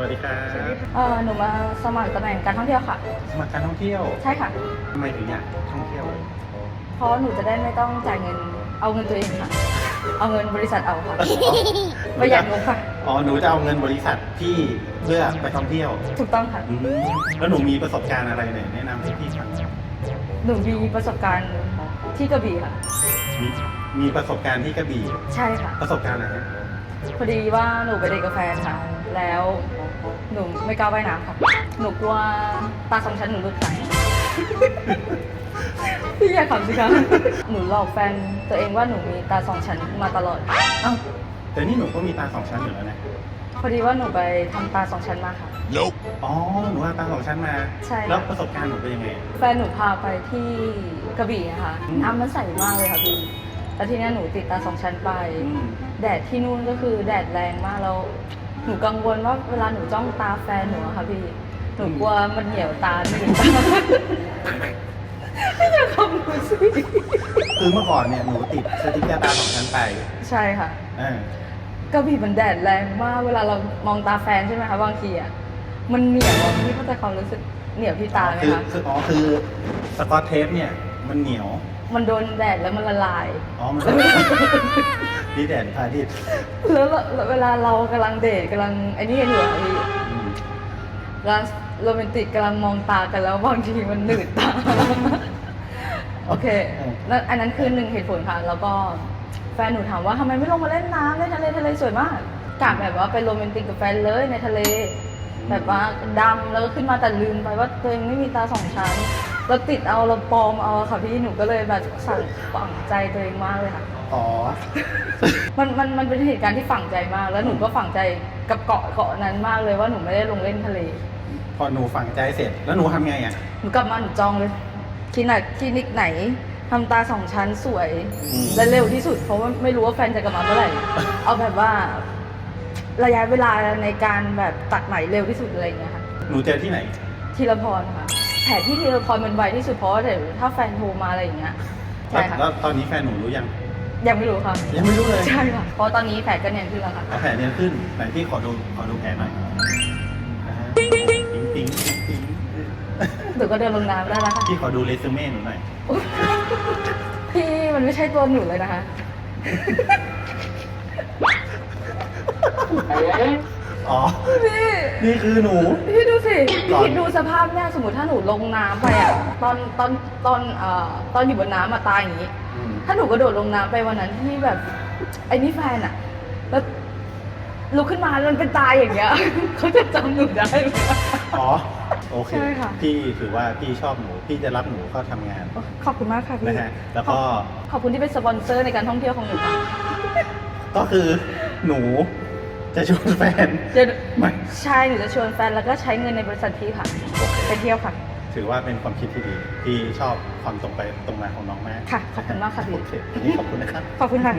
สวัสดีครับเออหนูมาสมัครตำแหน่งการท่องเที่ยวค่ะ สมัครการท่องเที่ยวใช่ค่ะทำไมถึงอยากท่องเที่ยว เพราะหนูจะได้ไม่ต้องจ่ายเงินเอาเงินตัวเองค่ะ เอาเงินบริษัทเอาค่ะประหยัดงบค่ะอ๋อหนูจะเอาเงินบริษัทที่เพื่อไปท่องเที่ยวถูกต้องค่ะอืมแล้วหนูมีประสบการณ์อะไรเนี่ยแนะนำให้พี่ฟังหน่อยหนูมีประสบการณ์ที่กระบี่ค่ะมีมีประสบการณ์ที่กระบี่ใช่ค่ะ ประสบการณ์อะไรนะ พอดีว่าหนูไปเดทกับแฟนค่ะ แล้วหนูไม่กล้าว่ายน้ำค่ะ หนูกลัวตาสองชั้นหนูหลุดค่ะพี่อย่าขำสิคะหนูหลอกแฟนตัวเองว่าหนูมีตาสองชั้นมาตลอด เอ้าแต่นี่หนูก็มีตาสองชั้นอยู่แล้วนะ พอดีว่าหนูไปทำตาสองชั้นมาค่ะ อ๋อ หนูเอาตาสองชั้นมา ใช่ แล้วประสบการณ์หนูเป็นยังไง แฟนหนูพาไปที่กระบี่อะค่ะอืมน้ำมันใสมากเลยค่ะพี่ แล้วทีเนี้ยหนูติดตาสองชั้นไปอืมแดดที่นู่นก็คือแดดแรงมากแล้วหนูกังวลว่าเวลาหนูจ้องตาแฟนหนูอะค่ะพี่หนูกลัวมันเหี่ยวตาหนูตาไม่อยากขำหนูสิคือเมื่อก่อนเนี่ยหนูติดสติ๊กเกอร์ตาสองชั้นไปใช่ค่ะอ่ากระบี่มันแดดแรงมากเวลาเรามองตาแฟนใช่ไหมคะบางทีอะมันเหนียวอะพี่เข้าใจความรู้สึกเหนียวที่ตาไหมคือคะ คืออ๋อคือสกอตเทปเนี่ย มันเหนียว มันโดนแดดแล้วมันละลาย อ๋อ มันดีแดดพาดิดแล้วแล้วเวลาเรากำลังเดทกำลังไอ้นี่กันอยู่อะพี่อืมกำลังโรแมนติกกำลังมองตากันแล้วบางทีมันหนืดตา โอเคแล้วอันนั้นคือหนึ่งเหตุผลค่ะ แล้วก็แฟนหนูถามว่าทำไมไม่ลงมาเล่นน้ำในทะเลทะเลสวยมากกะแบบว่าไปโรแมนติกกับแฟนเลยในทะเล แบบว่าดำแล้วก็ขึ้นมาแต่ลืมไปว่าตัวเองไม่มีตาสองชั้นเราติดเอาเราปลอมเอาค่ะพี่หนูก็เลยแบบสั่งฝังใจตัวเองมากเลยค่ะ อ๋อ มันมันมันเป็นเหตุการณ์ที่ฝังใจมาก แล้วหนูก็ฝังใจกับเกาะเกาะนั้นมากเลยว่าหนูไม่ได้ลงเล่นทะเล พอหนูฝังใจเสร็จแล้วหนูทำไงอะ หนูกลับมาหนูจองเลยคลินิกคลินิกไหนทำตาสองชั้นสวย อืม และเร็วที่สุดเพราะว่าไม่รู้ว่าแฟนจะกลับมาเมื่อไหร่ เอาแบบว่า ระยะเวลาในการแบบตัดไหมเร็วที่สุดอะไรอย่างเงี้ยค่ะหนูเจอที่ไหน ทีละพรค่ะแผนที่ทีละพรมันไวที่สุดเพราะว่าเดี๋ยวถ้าแฟนโทรมาอะไรอย่างเงี้ยใช่ค่ะแล้วตอนนี้แฟนหนูรู้ยัง ยังไม่รู้ค่ะยังไม่รู้เลยใช่ค่ะเพราะตอนนี้แผนก็เนียนขึ้นแล้วค่ะเอาแผลเนียนขึ้นไหนพี่ขอดูขอดูแผลหน่อยอ่าปิ๊งปิ๊งปิ๊งปิ๊งเดี๋ยวก็เดินลงน้ำได้แล้วค่ะพี่ขอดูเรซูเม่หนูหน่อย พี่มันไม่ใช่ตัวหนูเลยนะคะ อ๋อ พี่ นี่คือหนู พี่ดูสิก่อนพี่ดูสภาพเนี่ยสมมติถ้าหนูลงน้ำไปอะตอนตอนตอนเอ่อตอนอยู่บนน้ำมาตายอย่างนี้ อืมถ้าหนูกระโดดลงน้ำไปวันนั้นที่แบบไอ้นี่แฟนอะ แล้วลุกขึ้นมาแล้วมันเป็นตายอย่างเงี้ย เขาจะจำหนูได้ไหม อ๋อ โอเค ใช่ค่ะ พี่ถือว่าพี่ชอบหนู พี่จะรับหนูเข้าทำงานขอบคุณมากค่ะพี่นะฮะ แล้วก็ ขอบคุณที่เป็นสปอนเซอร์ในการท่องเที่ยวของหนูค่ะก็คือหนู จะชวนแฟนเดี๋ยวไม่ใช่หนูจะชวนแฟนแล้วก็ใช้เงินในบริษัทพี่ค่ะไปเที่ยวค่ะ ถือว่าเป็นความคิดที่ดีพี่ชอบความตรงไปตรงมาของน้องมากค่ะขอบคุณมากค่ะพี่ โอเควันนี้ขอบคุณนะครับ ขอบคุณค่ะ